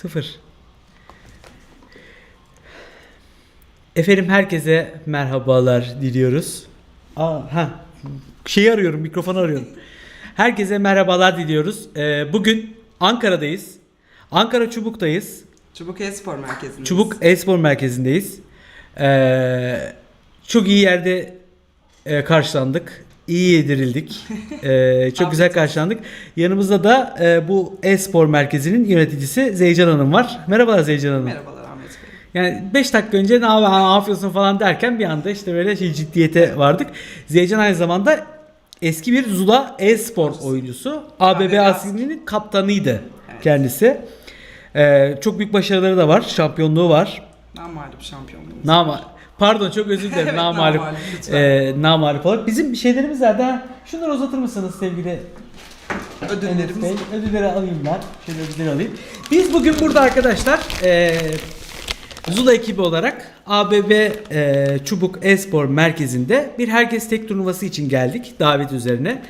Sıfır. Efendim herkese merhabalar diliyoruz. Aa, ha, şeyi arıyorum, mikrofonu arıyorum. Herkese merhabalar diliyoruz. Ee, bugün Ankara'dayız. Ankara Çubuk'tayız. Çubuk Espor Merkezi'ndeyiz. Çubuk Espor Merkezi'ndeyiz. Ee, çok iyi yerde e, karşılandık. İyi yedirildik. Ee, çok güzel karşılandık. Yanımızda da e, bu Espor Merkezi'nin yöneticisi Zeycan Hanım var. Merhabalar Zeycan Hanım. Merhabalar Ahmet Bey. Yani 5 dakika önce ne yapıyorsun falan derken bir anda işte böyle şey ciddiyete vardık. Zeycan aynı zamanda eski bir Zula e-spor oyuncusu. ABB Asil'inin kaptanıydı kendisi. Ee, çok büyük başarıları da var. Şampiyonluğu var. Namalip şampiyonluğumuz. Nama Pardon çok özür dilerim. Evet, namalip. namalip. Ee, namalip olarak. Bizim şeylerimiz? Ha, Şunları uzatır mısınız sevgili Ödüllerimiz. Bey? Ödülleri alayım ben. Şöyle ödülleri alayım. Biz bugün burada arkadaşlar eee Zula ekibi olarak ABB eee, Çubuk Espor Merkezi'nde bir herkes tek turnuvası için geldik davet üzerine.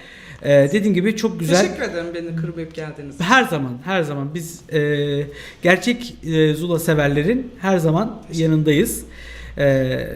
Eee dediğim gibi çok güzel. Teşekkür ederim beni kırmayıp geldiniz. Her zaman, her zaman biz eee, gerçek eee, Zula severlerin her zaman yanındayız. Eee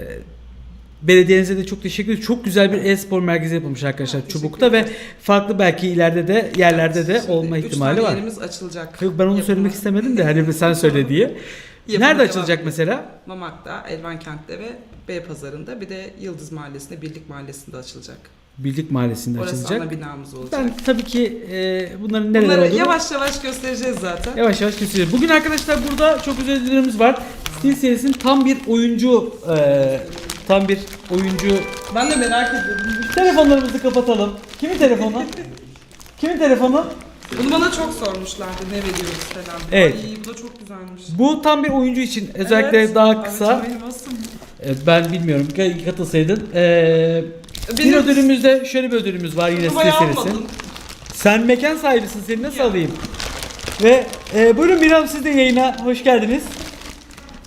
belediyenize de çok teşekkür ederim. Çok güzel bir e-spor merkezi yapılmış arkadaşlar Teşekkür Çubuk'ta ve farklı belki ileride de yerlerde de olma üç ihtimali tane var. yerimiz açılacak. Yok ben onu Yapımı- söylemek istemedim de hani sen söyle diye. Yapımı Nerede devam açılacak ediyor. mesela? Mamak'ta, Elvankent'te ve Beypazarı'nda bir de Yıldız Mahallesi'nde, Birlik Mahallesi'nde açılacak. Bildik Mahallesi'nde Orası açılacak. ana binamız olacak. Ben tabii ki e, bunların neler Bunları olduğunu yavaş yavaş göstereceğiz zaten. yavaş yavaş göstereceğiz. Bugün arkadaşlar burada çok güzel ödüllerimiz var. Steel serisinin tam bir oyuncu e, tam bir oyuncu Ben de merak ediyorum. Telefonlarımızı kapatalım. Kimin telefonu? Kimin telefonu? Bunu bana çok sormuşlardı ne veriyoruz falan. Evet. Ay bu da çok güzelmiş. Bu tam bir oyuncu için özellikle Evet, daha kısa. benim olsun. E, ben bilmiyorum. Ka- Katılsaydın. E, bir Benim- ödülümüzde şöyle bir ödülümüz var yine Steel Numarayı serisi. almadın. Sen mekan sahibisin. Seni nasıl Ya. alayım? Ve e, buyurun Miran siz de yayına hoş geldiniz.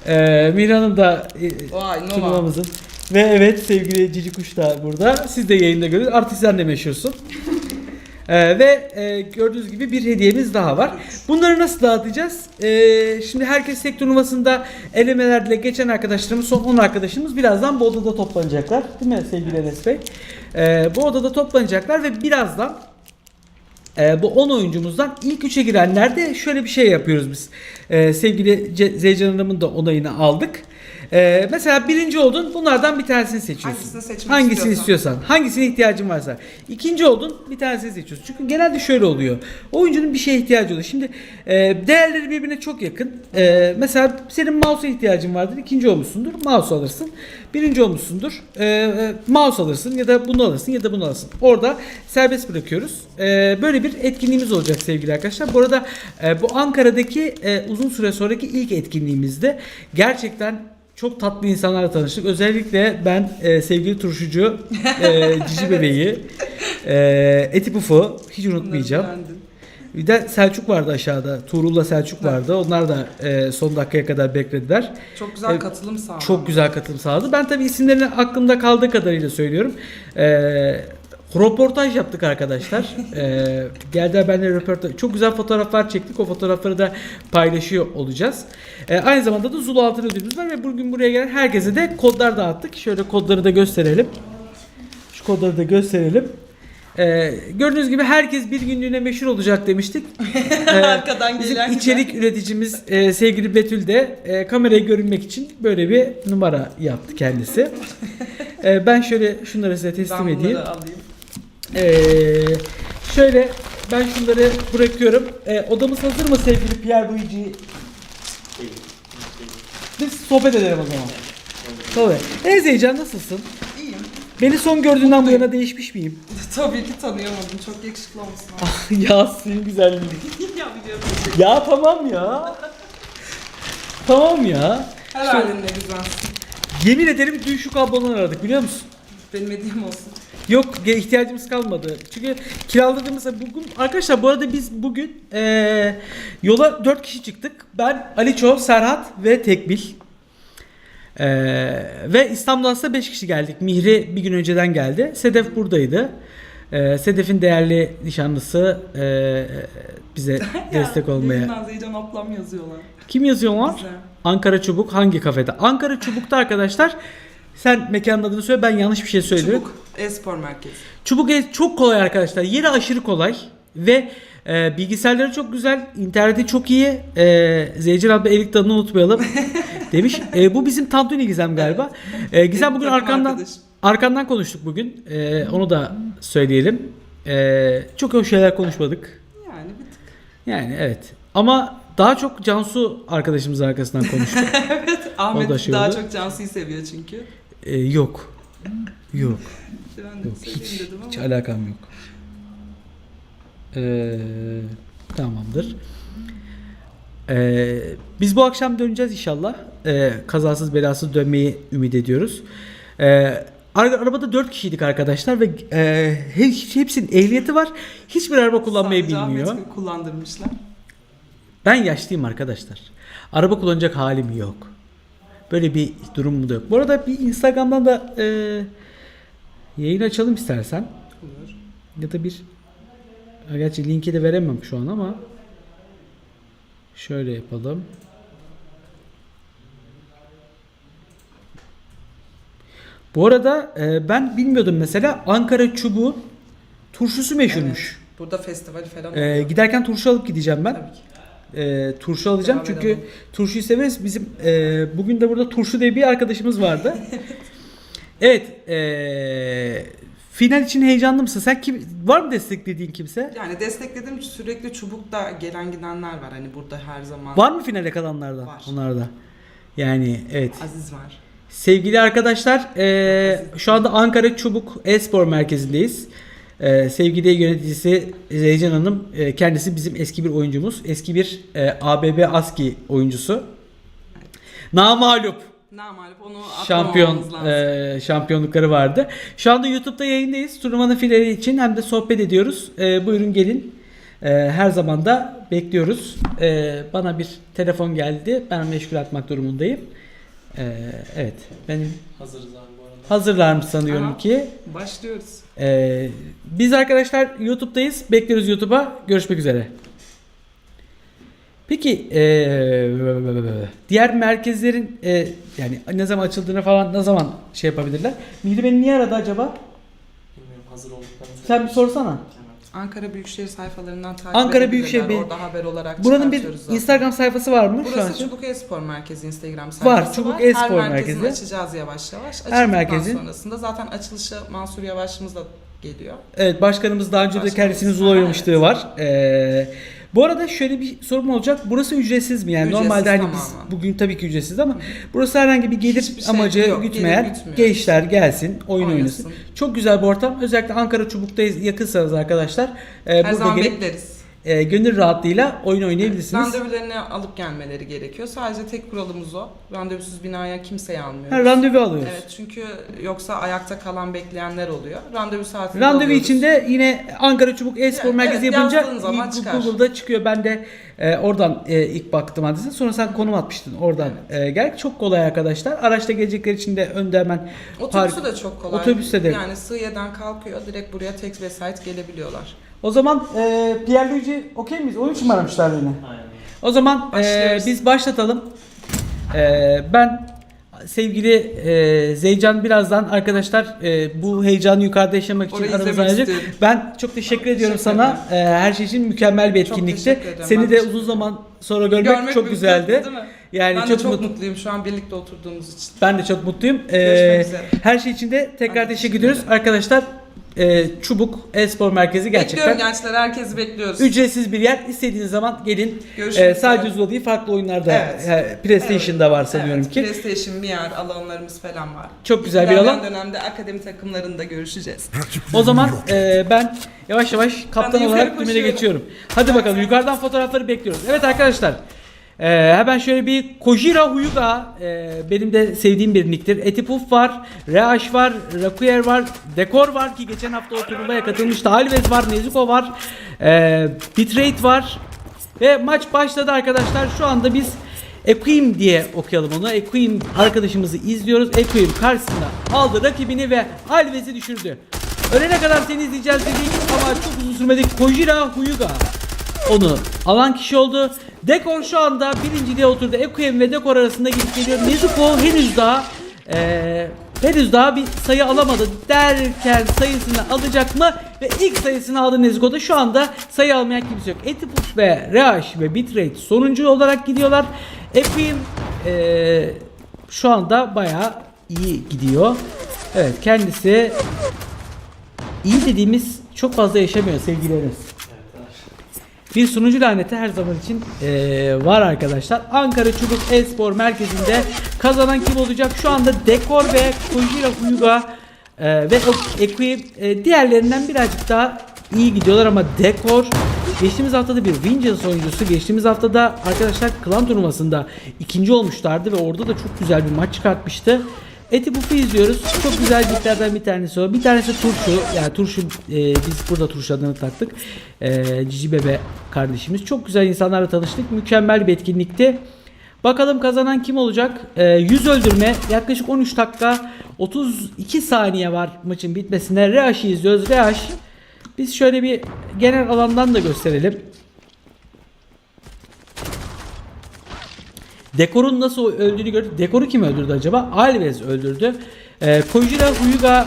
E, Miran'ın da e, Vay turnuvamızın. Ve evet sevgili Cici Kuş da burada. Siz de yayında görüyorsunuz. Artık sen de meşhursun. Ee, ve e, gördüğünüz gibi bir hediyemiz daha var. Bunları nasıl dağıtacağız? Ee, şimdi herkes tek turnuvasında elemelerle geçen arkadaşlarımız, son 10 arkadaşımız birazdan bu odada toplanacaklar. Değil mi sevgili Enes Bey? Ee, bu odada toplanacaklar ve birazdan e, bu 10 oyuncumuzdan ilk 3'e girenler de şöyle bir şey yapıyoruz biz. Ee, sevgili Zeycan Hanım'ın da onayını aldık. Ee, mesela birinci oldun bunlardan bir tanesini seçiyorsun. Hangisini seçmek Hangisini istiyorsan. Hangisine ihtiyacın varsa. İkinci oldun bir tanesini seçiyorsun. Çünkü genelde şöyle oluyor. Oyuncunun bir şeye ihtiyacı oluyor. Şimdi e, değerleri birbirine çok yakın. E, mesela senin mouse'a ihtiyacın vardır. İkinci olmuşsundur. Mouse alırsın. Birinci olmuşsundur. E, e, mouse alırsın ya da bunu alırsın ya da bunu alırsın. Orada serbest bırakıyoruz. E, böyle bir etkinliğimiz olacak sevgili arkadaşlar. Bu arada e, bu Ankara'daki e, uzun süre sonraki ilk etkinliğimizde gerçekten çok tatlı insanlarla tanıştık. Özellikle ben e, sevgili turşucu e, Cici Bebeği, e, Eti Puf'u hiç unutmayacağım. Bir de Selçuk vardı aşağıda. Tuğrul'la Selçuk vardı. Onlar da e, son dakikaya kadar beklediler. Çok güzel Evet, katılım sağladı. Çok güzel katılım sağladı. Ben tabii isimlerini aklımda kaldığı kadarıyla söylüyorum. Ee, röportaj yaptık arkadaşlar. Ee, geldiler benimle röportaj. Çok güzel fotoğraflar çektik. O fotoğrafları da paylaşıyor olacağız. Ee, aynı zamanda da Zulu altın ödülümüz var ve bugün buraya gelen herkese de kodlar dağıttık. Şöyle kodları da gösterelim. Şu kodları da gösterelim. Ee, gördüğünüz gibi herkes bir günlüğüne meşhur olacak demiştik. Ee, Arkadan Bizim gelen içerik üreticimiz e, sevgili Betül de e, kameraya görünmek için böyle bir numara yaptı kendisi. E, ben şöyle şunları size teslim ben edeyim. alayım. E, şöyle ben şunları bırakıyorum. E, odamız hazır mı sevgili Pierre Luigi? Biz sohbet edelim o zaman. Tabii. E Zeycan nasılsın? İyiyim. Beni son gördüğünden bu yana değişmiş miyim? Tabii ki tanıyamadım. Çok yakışıklı olmuşsun. ya senin güzelliğin. ya biliyorum. Ya tamam ya. tamam ya. Her halinle güzelsin. Yemin ederim dün şu kablodan aradık biliyor musun? Benim hediyem olsun. Yok ihtiyacımız kalmadı. Çünkü kiraladığımız bugün arkadaşlar bu arada biz bugün eee, yola 4 kişi çıktık. Ben Aliço, Serhat ve Tekbil. Eee, ve İstanbul'dan aslında 5 kişi geldik. Mihri bir gün önceden geldi. Sedef buradaydı. Ee, Sedef'in değerli nişanlısı ee, bize destek olmaya. Zeycan ablam yazıyorlar. Kim yazıyorlar? Bize. Ankara Çubuk hangi kafede? Ankara Çubuk'ta arkadaşlar sen mekanın adını söyle ben yanlış bir şey söylüyorum. Çubuk e-spor merkezi. Çubuk El çok kolay arkadaşlar. Yeri aşırı kolay ve e, bilgisayarları çok güzel, interneti çok iyi. E, Zeycin abla Erik Dalı'nı unutmayalım demiş. E, bu bizim Tantuni Gizem galiba. E, Gizem bugün arkandan arkandan konuştuk bugün. E, onu da söyleyelim. E, çok hoş şeyler konuşmadık. Yani bir tık. Yani evet. Ama daha çok Cansu arkadaşımızın arkasından konuştuk. Ahmet O da şey daha oldu. çok Cansu'yu seviyor çünkü. E, yok. Yok. İşte ben de Yok hiç, dedim ama. hiç alakam yok. Ee, tamamdır. Ee, biz bu akşam döneceğiz inşallah. Ee, kazasız belasız dönmeyi ümit ediyoruz. Ee, ara- arabada 4 kişiydik arkadaşlar ve e, he- hepsinin ehliyeti var. Hiçbir araba kullanmayı Sadece bilmiyor. Ahmet'i kullandırmışlar. Ben yaşlıyım arkadaşlar. Araba kullanacak halim yok. Böyle bir durum da yok. Bu arada bir Instagram'dan da e, yayın açalım istersen. Olur. Ya da bir gerçi linki de veremem şu an ama şöyle yapalım. Bu arada e, ben bilmiyordum mesela Ankara çubuğu turşusu meşhurmuş. Burada festivali falan E, oluyor. giderken turşu alıp gideceğim ben. Tabii ki. E, turşu alacağım Devam çünkü edelim. turşuyu severiz. Bizim e, bugün de burada turşu diye bir arkadaşımız vardı. evet. E, final için heyecanlı mısın? Sen kim var mı desteklediğin kimse? Yani destekledim sürekli çubukta gelen gidenler var. Hani burada her zaman. Var mı finale kalanlardan? Var. Onlarda. Yani evet. Aziz var. Sevgili arkadaşlar e, şu anda Ankara Çubuk Espor Merkezi'ndeyiz. E, sevgili yöneticisi Zeycan Hanım e, kendisi bizim eski bir oyuncumuz. Eski bir e, ABB ASKİ oyuncusu. Namalup Namalip onu şampiyon lazım. e, şampiyonlukları vardı. Şu anda YouTube'da yayındayız. Turnuvanın finali için hem de sohbet ediyoruz. E, buyurun gelin. E, her zaman da bekliyoruz. E, bana bir telefon geldi. Ben meşgul etmek durumundayım. E, evet. Benim Hazırız abi bu arada. hazırlar mı sanıyorum Aha. ki. Başlıyoruz. E, biz arkadaşlar YouTube'dayız. Bekliyoruz YouTube'a. Görüşmek üzere. Peki e, diğer merkezlerin e, yani ne zaman açıldığını falan ne zaman şey yapabilirler? Mihri beni niye aradı acaba? Bilmiyorum hazır olduklarını Sen bir sorsana. Ankara Büyükşehir sayfalarından takip Ankara. Büyükşehir Bel- Orada haber olarak Buranın bir çıkartıyoruz zaten. Instagram sayfası var mı şu an? Burası için? Çubuk Espor Merkezi Instagram sayfası Çubuk var. Espor Her merkezini Merkezi. açacağız yavaş yavaş. Her Açıldıktan merkezin- sonrasında zaten açılışı Mansur Yavaş'ımız da geliyor. Evet başkanımız daha önce de Başkanımız. kendisinin zula oynamışlığı var. Ee, bu arada şöyle bir sorum olacak. Burası ücretsiz mi? Yani Ücretsiz normalde hani biz tamamen. bugün tabii ki ücretsiz ama burası herhangi bir gelir Hiçbir şey amacı yok, gütmeyen gelir gençler gelsin, oyun Oynasın. oynasın. Çok güzel bir ortam. Özellikle Ankara Çubuk'tayız yakınsanız arkadaşlar. e, Her burada zaman gelip bekleriz. E, gönül rahatlığıyla oyun oynayabilirsiniz. Randevularını alıp gelmeleri gerekiyor. Sadece tek kuralımız o. Randevusuz binaya kimseyi almıyoruz. Ha, randevu alıyoruz. Evet çünkü yoksa ayakta kalan bekleyenler oluyor. Randevu saatinde Randevu alıyoruz. için de yine Ankara Çubuk E-Spor Evet, Merkezi evet, yapınca yazdığın zaman ilk çıkar. Google'da çıkıyor. Ben de e, oradan e, ilk baktım adrese. Sonra sen konum atmıştın oradan. E, gel çok kolay arkadaşlar. Araçta gelecekler için de önde hemen Otobüsü park- de çok kolay. Otobüste de. Yani Sığıye'den kalkıyor direkt buraya tek vesait gelebiliyorlar. O zaman e, Pierre Luigi okey miyiz? Onun için mi aramışlar beni? Aynen. O zaman e, biz başlatalım. E, ben sevgili e, Zeycan birazdan arkadaşlar e, bu heyecanı yukarıda yaşamak için Orayı aramıza izlemek alacak. istiyorum. Ben çok teşekkür Çok ediyorum teşekkür sana. E, her şey için mükemmel bir Çok etkinlikti. teşekkür ederim. Seni Ben de teşekkür uzun zaman sonra görmek, çok mümkün güzeldi. değil mi? Yani ben çok, de çok mutlu. mutluyum şu an birlikte oturduğumuz için. Ben de çok mutluyum. E, üzere. her şey için de tekrar Ben teşekkür teşekkür ediyoruz. Arkadaşlar e, Çubuk Espor Merkezi gerçekten Bekliyorum gençler herkesi bekliyoruz. Ücretsiz bir yer. İstediğiniz zaman gelin. Görüşmek Ee, sadece üzere. Zula değil farklı oyunlarda. Evet. he, PlayStation'da var sanıyorum evet, ki. PlayStation, VR alanlarımız falan var. Çok güzel bir İlerleyen alan. dönemde akademi takımlarında görüşeceğiz. O zaman e, ben yavaş yavaş kaptan olarak koşuyorum. geçiyorum. Hadi bakalım yukarıdan fotoğrafları bekliyoruz. Evet arkadaşlar. E, hemen şöyle bir Kojira Huyuga e, benim de sevdiğim bir nicktir. Etipuf var, Reaş var, Rakuyer var, Dekor var ki geçen hafta o turnuvaya katılmıştı. Alves var, Nezuko var, e, Bitrate var ve maç başladı arkadaşlar. Şu anda biz Equim diye okuyalım onu. Equim arkadaşımızı izliyoruz. Equim karşısında aldı rakibini ve Alves'i düşürdü. Ölene kadar seni izleyeceğiz dedik ama çok uzun sürmedi. Kojira Huyuga onu alan kişi oldu. Dekor şu anda birinciliğe oturdu. Ekoyem ve Dekor arasında gidip geliyor. Nezuko henüz daha eee henüz daha bir sayı alamadı derken sayısını alacak mı? Ve ilk sayısını aldı Nezuko'da. Şu anda sayı almayan kimse yok. Etipus ve Reaş ve Bitrate sonuncu olarak gidiyorlar. Ekoyem eee şu anda bayağı iyi gidiyor. Evet kendisi iyi dediğimiz çok fazla yaşamıyor sevgileriniz. Bir sunucu laneti her zaman için eee, var arkadaşlar. Ankara Çubuk Espor Merkezi'nde kazanan kim olacak? Şu anda Dekor ve Kojira Huyuga eee, ve Ekui eee, diğerlerinden birazcık daha iyi gidiyorlar ama Dekor geçtiğimiz haftada bir Vengeance oyuncusu. Geçtiğimiz haftada arkadaşlar klan turnuvasında ikinci olmuşlardı ve orada da çok güzel bir maç çıkartmıştı. Eti Buff'u izliyoruz. Çok güzel liglerden bir tanesi o. Bir tanesi turşu. Yani turşu e, biz burada turşu adını taktık. E, Cici Bebe kardeşimiz. Çok güzel insanlarla tanıştık. Mükemmel bir etkinlikti. Bakalım kazanan kim olacak? E, 100 öldürme. Yaklaşık 13 dakika 32 saniye var maçın bitmesine. Reaş'ı izliyoruz. Reaş. Biz şöyle bir genel alandan da gösterelim. Dekor'un nasıl öldüğünü gördük. Dekor'u kim öldürdü acaba? Alves öldürdü. Ee, Kojira Huyuga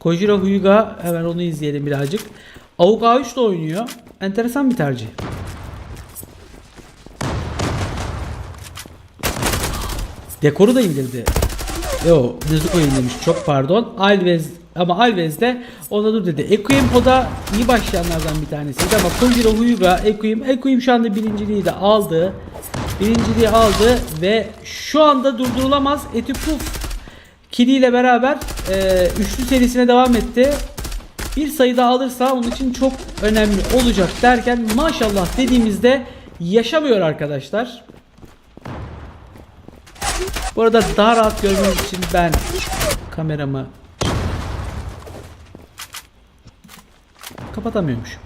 Kojira Huyuga hemen onu izleyelim birazcık. Avuk A3 da oynuyor. Enteresan bir tercih. Dekoru da indirdi. Yo, Nezuko indirmiş. Çok pardon. Alves ama Alves de ona dur dedi. Ekuyim o da iyi başlayanlardan bir tanesiydi ama Kojiro Huyuga Ekuyim. Ekuyim şu anda birinciliği de aldı. Birinciliği aldı ve şu anda durdurulamaz. Etipuf Kili ile beraber e, üçlü serisine devam etti. Bir sayı daha alırsa onun için çok önemli olacak derken maşallah dediğimizde yaşamıyor arkadaşlar. Bu arada daha rahat görmeniz için ben kameramı kapatamıyormuşum.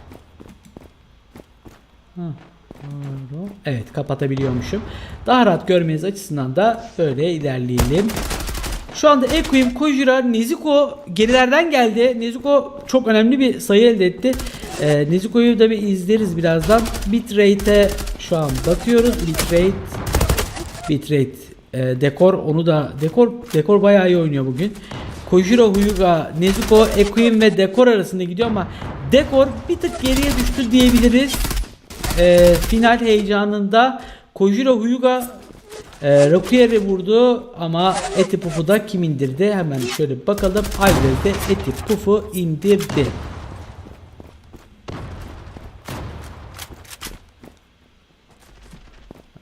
Doğru. Evet kapatabiliyormuşum. Daha rahat görmeniz açısından da böyle ilerleyelim. Şu anda Equim, Kojira, Nezuko gerilerden geldi. Nezuko çok önemli bir sayı elde etti. Ee, Nezuko'yu da bir izleriz birazdan. Bitrate'e şu an bakıyoruz. Bitrate bitrate e, dekor onu da dekor dekor bayağı iyi oynuyor bugün. Kojiro Huyuga, Nezuko, Equim ve Dekor arasında gidiyor ama Dekor bir tık geriye düştü diyebiliriz. E, final heyecanında Kojiro Huyuga e, Rokuyer'i vurdu ama Etipufu da kim indirdi? Hemen şöyle bakalım. Alves de Etipufu indirdi.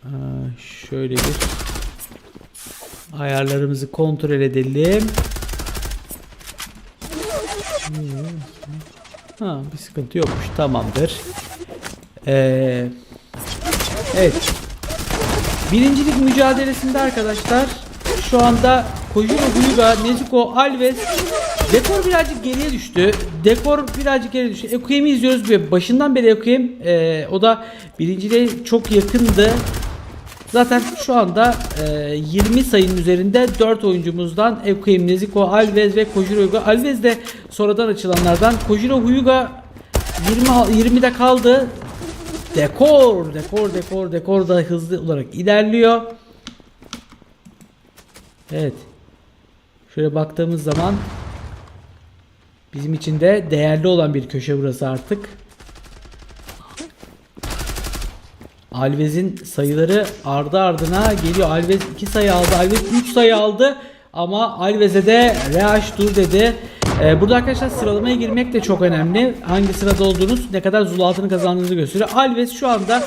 Aa, şöyle bir ayarlarımızı kontrol edelim. Ha, bir sıkıntı yokmuş. Tamamdır. Ee, evet. Birincilik mücadelesinde arkadaşlar şu anda Kojiro Huyuga, Nezuko, Alves Dekor birazcık geriye düştü. Dekor birazcık geriye düştü. Ekuyem'i izliyoruz başından beri Ekuyem e, o da birinciliğe çok yakındı. Zaten şu anda e, 20 sayının üzerinde 4 oyuncumuzdan Ekuyem, Nezuko, Alves ve Kojiro Huyuga. Alves de sonradan açılanlardan. Kojiro Huyuga 20 20'de kaldı. Dekor, dekor, dekor, dekor da hızlı olarak ilerliyor. Evet. Şöyle baktığımız zaman bizim için de değerli olan bir köşe burası artık. Alves'in sayıları ardı ardına geliyor. Alves 2 sayı aldı. Alves 3 sayı aldı. Ama Alves'e de Reaş dur dedi. Ee, burada arkadaşlar sıralamaya girmek de çok önemli. Hangi sırada olduğunuz ne kadar zul kazandığınızı gösteriyor. Alves şu anda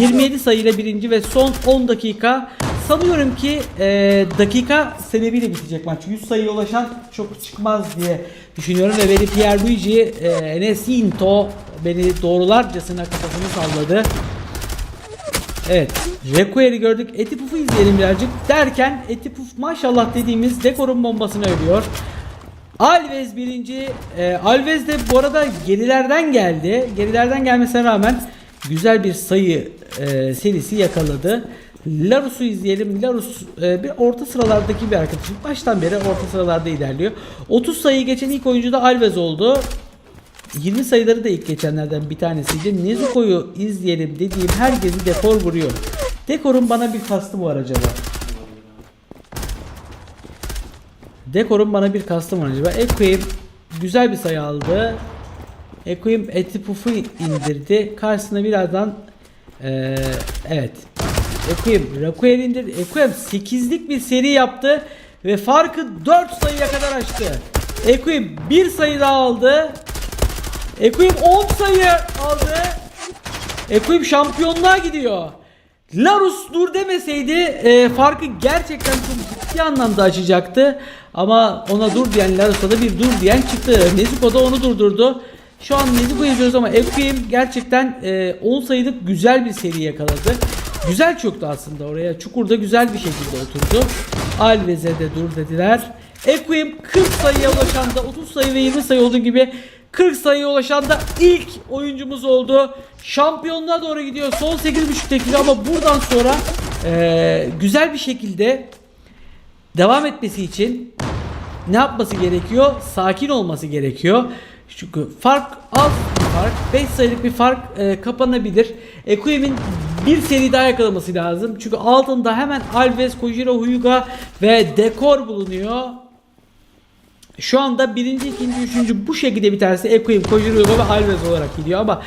27 sayıyla birinci ve son 10 dakika. Sanıyorum ki e, dakika sebebiyle bitecek maç. 100 sayıya ulaşan çok çıkmaz diye düşünüyorum ve beni Pierluigi e, Enesinto beni doğrularcasına kafasını salladı. Evet. Requier'i gördük. Etipuf'u izleyelim birazcık. Derken Etipuf maşallah dediğimiz dekorun bombasını ölüyor. Alves birinci. Ee, Alves de bu arada gerilerden geldi. Gerilerden gelmesine rağmen güzel bir sayı e, serisi yakaladı. Larus'u izleyelim. Larus e, bir orta sıralardaki bir arkadaşım. Baştan beri orta sıralarda ilerliyor. 30 sayı geçen ilk oyuncu da Alves oldu. 20 sayıları da ilk geçenlerden bir tanesiydi. Nezuko'yu izleyelim dediğim herkesi dekor vuruyor. Dekorun bana bir kastı var acaba? Dekorun bana bir kastı var acaba? Eko'yu güzel bir sayı aldı. Eko'yu eti pufu indirdi. Karşısına birazdan eee evet. Eko'yu Rakuel indirdi. Eko'yu 8'lik bir seri yaptı ve farkı 4 sayıya kadar açtı. Eko'yu bir sayı daha aldı. Ekuyum 10 sayı aldı. Ekuyum şampiyonluğa gidiyor. Larus dur demeseydi e, farkı gerçekten çok ciddi anlamda açacaktı. Ama ona dur diyen Larus'a da bir dur diyen çıktı. Nezuko da onu durdurdu. Şu an Nezuko izliyoruz ama Ekuyum gerçekten e, 10 sayılık güzel bir seri yakaladı. Güzel çöktü aslında oraya. Çukurda güzel bir şekilde oturdu. Alves'e de dur dediler. Ekuyum 40 sayıya ulaşan da 30 sayı ve 20 sayı olduğu gibi 40 sayıya ulaşan da ilk oyuncumuz oldu. Şampiyonluğa doğru gidiyor. Son 8,5 dakika ama buradan sonra eee, güzel bir şekilde devam etmesi için ne yapması gerekiyor? Sakin olması gerekiyor. Çünkü fark az bir fark. 5 sayılık bir fark e, kapanabilir. Ekuyem'in bir seri daha yakalaması lazım. Çünkü altında hemen Alves, Kojiro, Huyuga ve Dekor bulunuyor. Şu anda birinci, ikinci, üçüncü bu şekilde bir tanesi Ekoyim, Kojiro ve Alves olarak gidiyor ama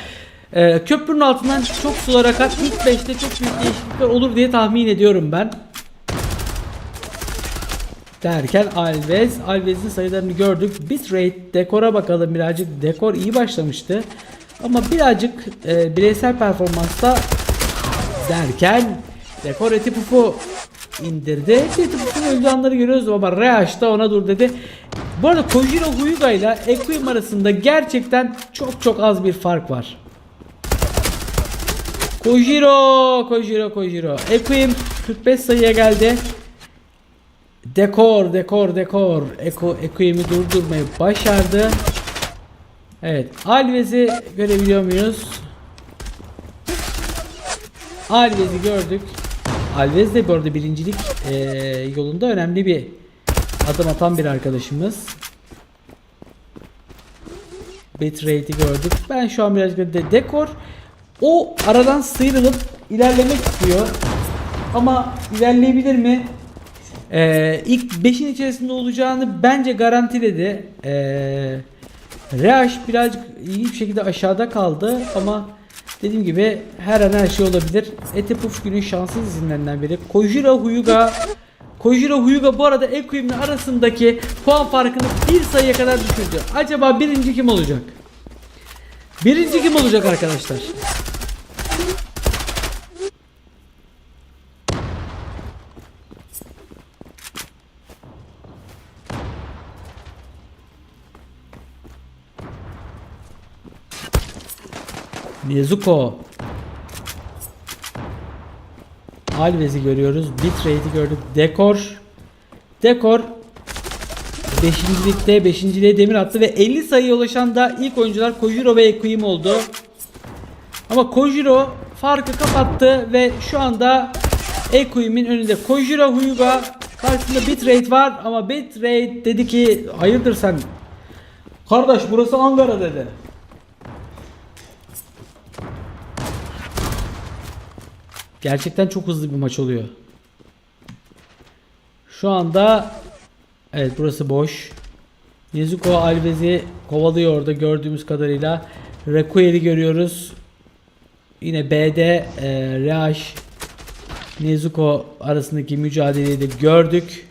e, köprünün altından çok sular akar. İlk 5'te çok büyük değişiklikler olur diye tahmin ediyorum ben. Derken Alves, Alves'in sayılarını gördük. Bitrate, dekora bakalım birazcık. Dekor iyi başlamıştı. Ama birazcık e, bireysel performansta derken dekor eti pufu indirdi. Eti pufun öldüğü anları görüyoruz ama Reaş da ona dur dedi. Bu arada Kojiro Huyuga ile Equim arasında gerçekten çok çok az bir fark var. Kojiro, Kojiro, Kojiro. Equim 45 sayıya geldi. Dekor, dekor, dekor. Eko, Equim'i durdurmayı başardı. Evet, Alves'i görebiliyor muyuz? Alves'i gördük. Alves de bu arada birincilik eee, yolunda önemli bir adım atan bir arkadaşımız. Bitrate'i gördük. Ben şu an biraz de dekor o aradan sıyrılıp ilerlemek istiyor. Ama ilerleyebilir mi? Ee, ilk 5'in içerisinde olacağını bence garantiledi. Ee, Reaş birazcık iyi bir şekilde aşağıda kaldı ama dediğim gibi her an her şey olabilir. Etepuf günün şanssız isimlerinden biri. Kojiro Huyuga Kojiro Huyuga bu arada Equim'le arasındaki puan farkını bir sayıya kadar düşürdü. Acaba birinci kim olacak? Birinci kim olacak arkadaşlar? Nezuko. Alves'i görüyoruz. Bitrate'i gördük. Dekor. Dekor 5.likte 5.liğe demir attı ve 50 sayıya ulaşan da ilk oyuncular Kojiro ve Ekuyim oldu. Ama Kojiro farkı kapattı ve şu anda Ekuyim'in önünde Kojiro Huyuga karşısında Bitrate var ama Bitrate dedi ki hayırdır sen Kardeş burası Ankara dedi. Gerçekten çok hızlı bir maç oluyor. Şu anda evet burası boş. Nezuko Alves'i kovalıyor orada gördüğümüz kadarıyla. Requiel'i görüyoruz. Yine B'de e, Reaş Nezuko arasındaki mücadeleyi de gördük.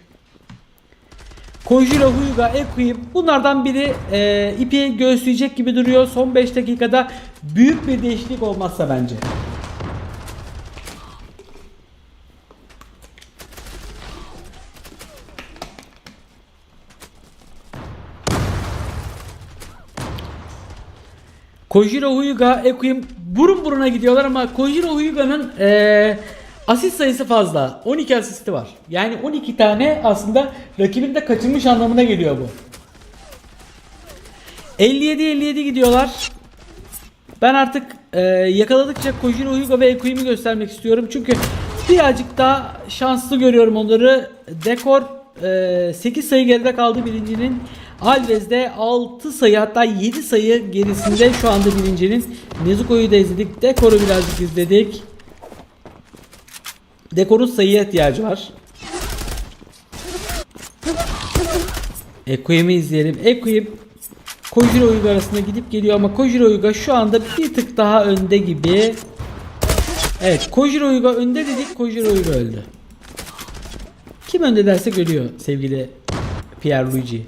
Kojiro Huyuga Equim bunlardan biri e, ipi göğüsleyecek gibi duruyor. Son 5 dakikada büyük bir değişiklik olmazsa bence. Kojiro Huyuga, Equim burun buruna gidiyorlar ama Kojiro Huyuga'nın eee asist sayısı fazla. 12 asisti var. Yani 12 tane aslında rakibin de anlamına geliyor bu. 57-57 gidiyorlar. Ben artık eee, yakaladıkça Kojiro Huyuga ve Equim'i göstermek istiyorum. Çünkü birazcık daha şanslı görüyorum onları. Dekor e, 8 sayı geride kaldı birincinin. Alves de 6 sayı hatta 7 sayı gerisinde şu anda birincinin. Nezuko'yu da izledik. Dekor'u birazcık izledik. Dekor'un sayıya ihtiyacı var. Ekoyim'i izleyelim. Ekoyim Kojiro Uyga arasında gidip geliyor ama Kojiro Uyga şu anda bir tık daha önde gibi. Evet Kojiro Uyga önde dedik Kojiro Uyga öldü. Kim önde derse görüyor sevgili Pierre Luigi.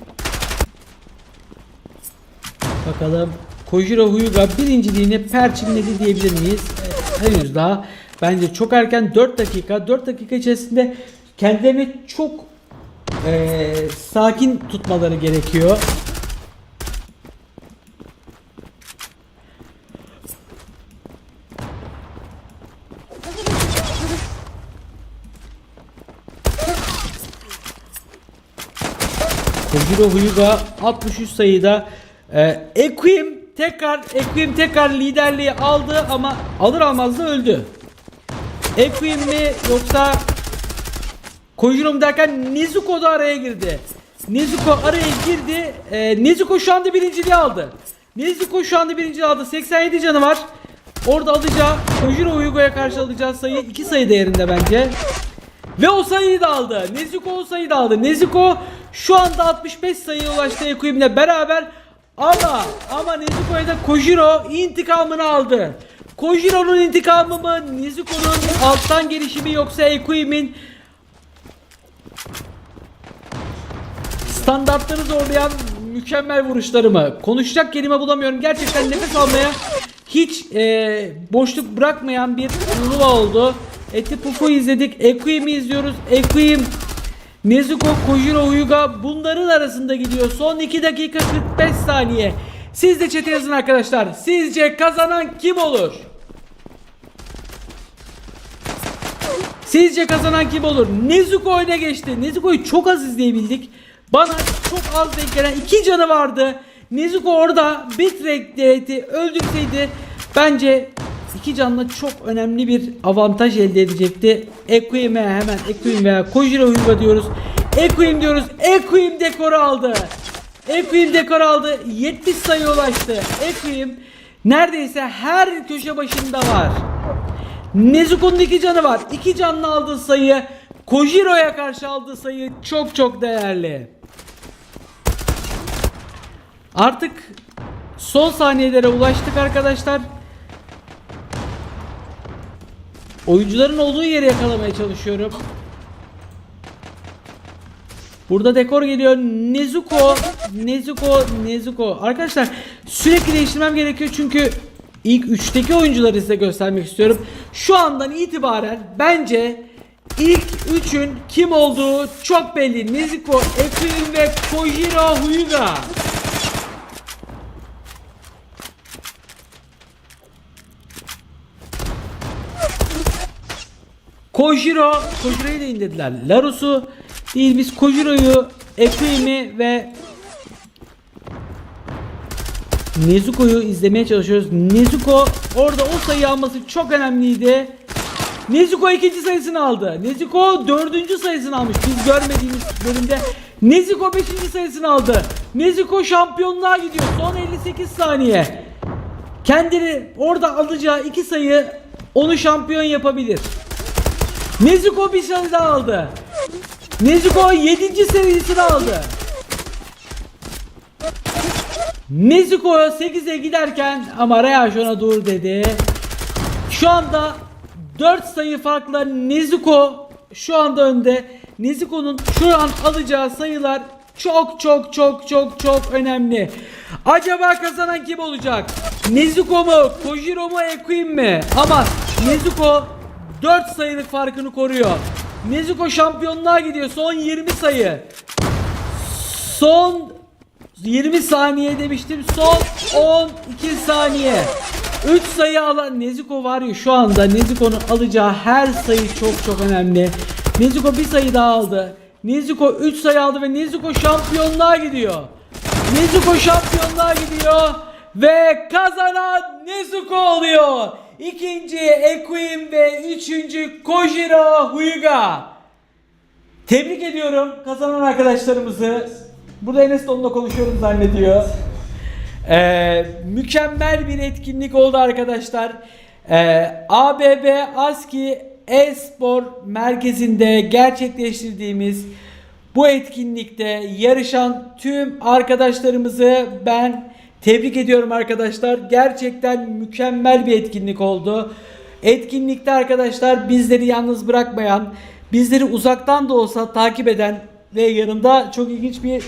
Bakalım Kojiro Huyuga birinciliğini perçinledi diyebilir miyiz? Ee, henüz daha bence çok erken 4 dakika 4 dakika içerisinde kendilerini çok ee, sakin tutmaları gerekiyor. Kojiro Huyuga 63 sayıda ee, Equim tekrar Equim tekrar liderliği aldı ama alır almaz da öldü. Equim mi yoksa Kojiro mu derken Nezuko da araya girdi. Nezuko araya girdi. Ee, Nezuko şu anda birinciliği aldı. Nezuko şu anda birinciliği aldı. 87 canı var. Orada alacağı Kojiro Huyugo'ya karşı alacağı sayı 2 sayı değerinde bence. Ve o sayıyı da aldı. Nezuko o sayıyı da aldı. Nezuko şu anda 65 sayıya ulaştı Ekuim'le beraber. Ama ama Nezuko'ya da Kojiro intikamını aldı. Kojiro'nun intikamı mı? Nezuko'nun alttan gelişimi yoksa Ekuim'in standartları zorlayan mükemmel vuruşları mı? Konuşacak kelime bulamıyorum. Gerçekten nefes almaya hiç e, boşluk bırakmayan bir turnuva oldu. Eti Pufu izledik. Equim'i izliyoruz. Equim, Nezuko, Kojiro, Huyuga bunların arasında gidiyor. Son 2 dakika 45 saniye. Siz de chat'e yazın arkadaşlar. Sizce kazanan kim olur? Sizce kazanan kim olur? Nezuko öne geçti. Nezuko'yu çok az izleyebildik. Bana çok az denk gelen iki canı vardı. Nezuko orada bitrate'i öldürseydi bence iki canla çok önemli bir avantaj elde edecekti. Equim'e hemen Equim veya Kojiro Huyuga diyoruz. Equim diyoruz. Equim dekoru aldı. Equim dekor aldı. 70 sayı ulaştı. Equim neredeyse her köşe başında var. Nezuko'nun iki canı var. İki canlı aldığı sayı Kojiro'ya karşı aldığı sayı çok çok değerli. Artık son saniyelere ulaştık arkadaşlar. Oyuncuların olduğu yeri yakalamaya çalışıyorum. Burada dekor geliyor. Nezuko, Nezuko, Nezuko. Arkadaşlar sürekli değiştirmem gerekiyor çünkü ilk 3'teki oyuncuları size göstermek istiyorum. Şu andan itibaren bence ilk 3'ün kim olduğu çok belli. Nezuko, Equin ve Kojiro Huyuga. Kojiro, Kojiro'yu da indirdiler. Larus'u değil biz Kojiro'yu, Equim'i ve Nezuko'yu izlemeye çalışıyoruz. Nezuko orada o sayı alması çok önemliydi. Nezuko ikinci sayısını aldı. Nezuko dördüncü sayısını almış. Biz görmediğimiz bölümde. Nezuko beşinci sayısını aldı. Nezuko şampiyonluğa gidiyor. Son 58 saniye. Kendini orada alacağı iki sayı onu şampiyon yapabilir. Nezuko bir daha aldı. Nezuko 7. serisini aldı. Nezuko 8'e giderken ama Reaş ona dur dedi. Şu anda 4 sayı farkla Nezuko şu anda önde. Nezuko'nun şu an alacağı sayılar çok çok çok çok çok önemli. Acaba kazanan kim olacak? Nezuko mu? Kojiro mu? Equim mi? Ama Nezuko 4 sayılık farkını koruyor. Nezuko şampiyonluğa gidiyor. Son 20 sayı. Son 20 saniye demiştim. Son 12 saniye. 3 sayı alan Nezuko var ya şu anda Nezuko'nun alacağı her sayı çok çok önemli. Nezuko bir sayı daha aldı. Nezuko 3 sayı aldı ve Nezuko şampiyonluğa gidiyor. Nezuko şampiyonluğa gidiyor ve kazanan Nezuko oluyor. İkinci Equim ve üçüncü Kojiro Huyga. Tebrik ediyorum kazanan arkadaşlarımızı. Burada Enes de onunla konuşuyorum zannediyor. Ee, mükemmel bir etkinlik oldu arkadaşlar. Ee, ABB ASKİ e-spor merkezinde gerçekleştirdiğimiz bu etkinlikte yarışan tüm arkadaşlarımızı ben tebrik ediyorum arkadaşlar. Gerçekten mükemmel bir etkinlik oldu. Etkinlikte arkadaşlar bizleri yalnız bırakmayan, bizleri uzaktan da olsa takip eden ve yanında çok ilginç bir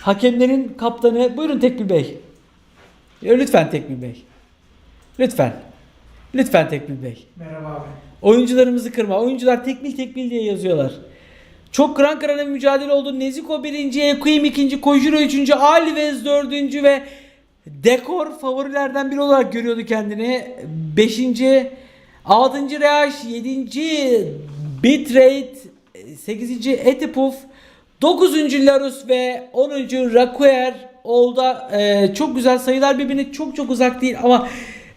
hakemlerin kaptanı. Buyurun Tekbil Bey. Ya Lütfen Tekbil Bey. Lütfen. Lütfen Tekbil Bey. Merhaba abi. Oyuncularımızı kırma. Oyuncular tekmil tekmil diye yazıyorlar. Çok kıran kırana mücadele oldu. Nezuko birinci, Equim ikinci, Kojiro üçüncü, Alves dördüncü ve Dekor favorilerden biri olarak görüyordu kendini. Beşinci, altıncı Reaş, yedinci Bitrate, sekizinci Etipuf, dokuzuncu Larus ve onuncu Rakuer oldu. Ee, çok güzel sayılar birbirine çok çok uzak değil ama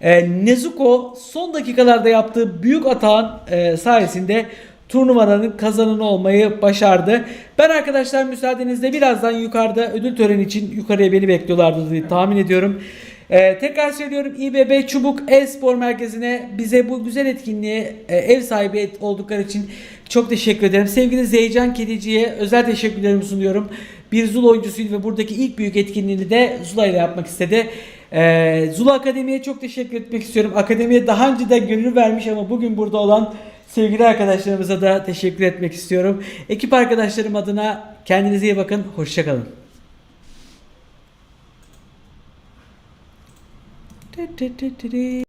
e, Nezuko son dakikalarda yaptığı büyük atağın e, sayesinde turnuvanın kazananı olmayı başardı. Ben arkadaşlar müsaadenizle birazdan yukarıda ödül töreni için yukarıya beni bekliyorlardı diye tahmin ediyorum. Ee, tekrar söylüyorum İBB Çubuk E-Spor Merkezi'ne bize bu güzel etkinliğe e, ev sahibi oldukları için çok teşekkür ederim. Sevgili Zeycan Kedici'ye özel teşekkürlerimi sunuyorum. Bir Zula oyuncusuydu ve buradaki ilk büyük etkinliğini de Zula ile yapmak istedi. Ee, Zula Akademi'ye çok teşekkür etmek istiyorum. Akademiye daha önce de gönül vermiş ama bugün burada olan sevgili arkadaşlarımıza da teşekkür etmek istiyorum. Ekip arkadaşlarım adına kendinize iyi bakın. Hoşçakalın.